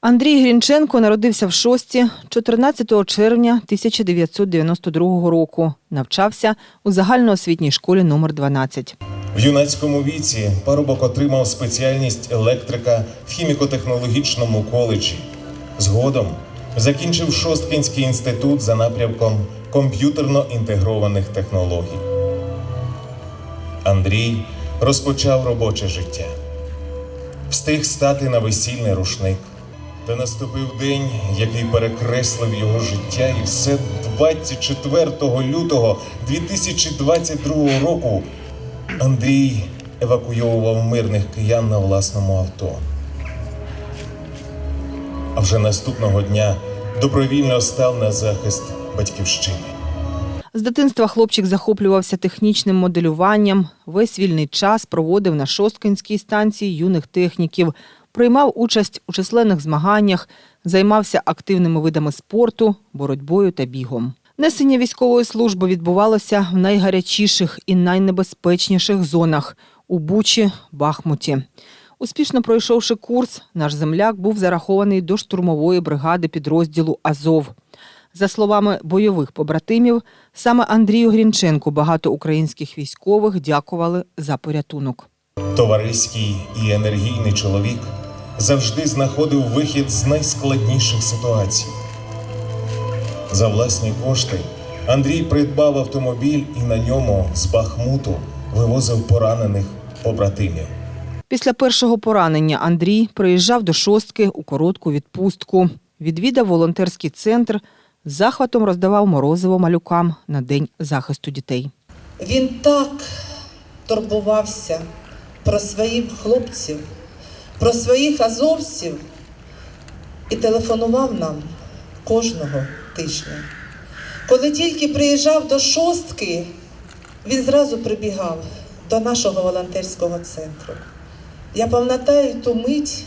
Андрій Грінченко народився в Шості 14 червня 1992 року. Навчався у загальноосвітній школі номер 12. В юнацькому віці парубок отримав спеціальність електрика в хіміко-технологічному коледжі. Згодом закінчив Шосткінський інститут за напрямком комп'ютерно інтегрованих технологій. Андрій розпочав робоче життя. Встиг стати на весільний рушник. Та наступив день, який перекреслив його життя, і все 24 лютого 2022 року Андрій евакуйовував мирних киян на власному авто. А вже наступного дня добровільно став на захист батьківщини. З дитинства хлопчик захоплювався технічним моделюванням. Весь вільний час проводив на Шосткинській станції юних техніків, приймав участь у численних змаганнях, займався активними видами спорту, боротьбою та бігом. Несення військової служби відбувалося в найгарячіших і найнебезпечніших зонах у Бучі, Бахмуті. Успішно пройшовши курс, наш земляк був зарахований до штурмової бригади підрозділу Азов. За словами бойових побратимів, саме Андрію Грінченку багато українських військових дякували за порятунок. Товариський і енергійний чоловік завжди знаходив вихід з найскладніших ситуацій. За власні кошти Андрій придбав автомобіль і на ньому з Бахмуту вивозив поранених побратимів. Після першого поранення Андрій приїжджав до шостки у коротку відпустку. Відвідав волонтерський центр, захватом роздавав морозиво малюкам на День захисту дітей. Він так турбувався про своїх хлопців, про своїх азовців і телефонував нам кожного тижня. Коли тільки приїжджав до шостки, він зразу прибігав до нашого волонтерського центру. Я пам'ятаю ту мить,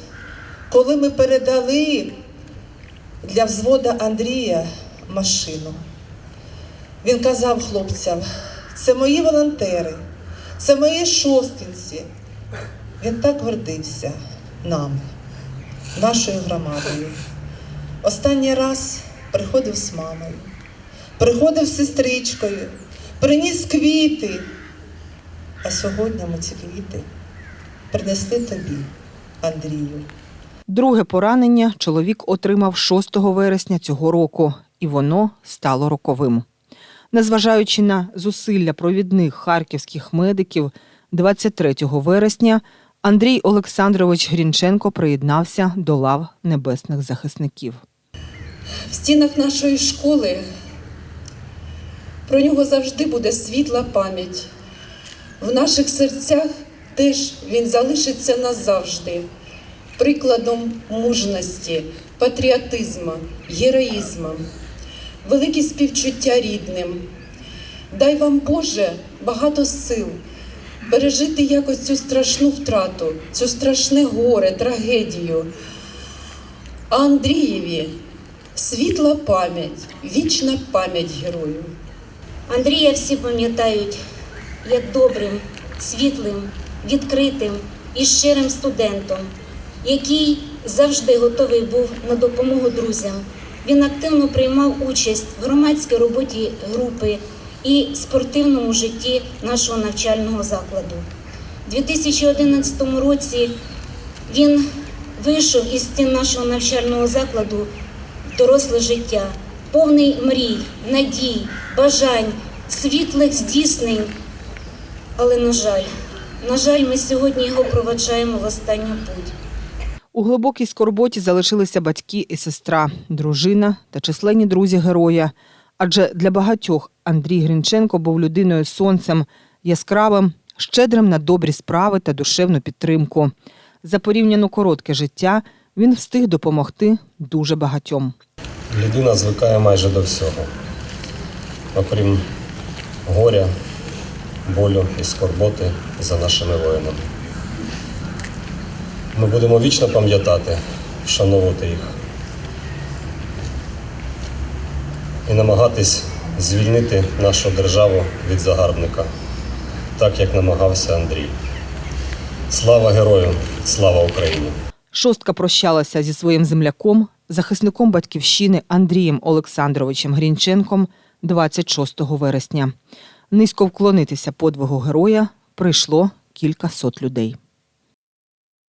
коли ми передали для взвода Андрія машину. Він казав хлопцям, це мої волонтери, це мої шосткинці. Він так гордився нами, нашою громадою. Останній раз приходив з мамою, приходив з сестричкою, приніс квіти. А сьогодні ми ці квіти принесли тобі, Андрію. Друге поранення чоловік отримав 6 вересня цього року, і воно стало роковим. Незважаючи на зусилля провідних харківських медиків, 23 вересня Андрій Олександрович Грінченко приєднався до лав небесних захисників. В стінах нашої школи про нього завжди буде світла пам'ять. В наших серцях теж він залишиться назавжди, прикладом мужності, патріотизму, героїзму, великі співчуття рідним. Дай вам, Боже, багато сил пережити якось цю страшну втрату, цю страшне горе, трагедію. А Андрієві світла пам'ять, вічна пам'ять герою. Андрія всі пам'ятають як добрим, світлим, відкритим і щирим студентом, який завжди готовий був на допомогу друзям. Він активно приймав участь в громадській роботі групи і спортивному житті нашого навчального закладу. У 2011 році він вийшов із стін нашого навчального закладу в доросле життя, повний мрій, надій, бажань, світлих здійснень. Але, на жаль, на жаль, ми сьогодні його проваджаємо в останню путь. У глибокій скорботі залишилися батьки і сестра, дружина та численні друзі героя. Адже для багатьох Андрій Грінченко був людиною сонцем, яскравим, щедрим на добрі справи та душевну підтримку. За порівняно коротке життя він встиг допомогти дуже багатьом. Людина звикає майже до всього, окрім горя, болю і скорботи за нашими воїнами. Ми будемо вічно пам'ятати, вшановувати їх і намагатись звільнити нашу державу від загарбника, так як намагався Андрій. Слава герою! Слава Україні! Шостка прощалася зі своїм земляком, захисником батьківщини Андрієм Олександровичем Грінченком 26 вересня. Низько вклонитися подвигу героя прийшло кілька сот людей.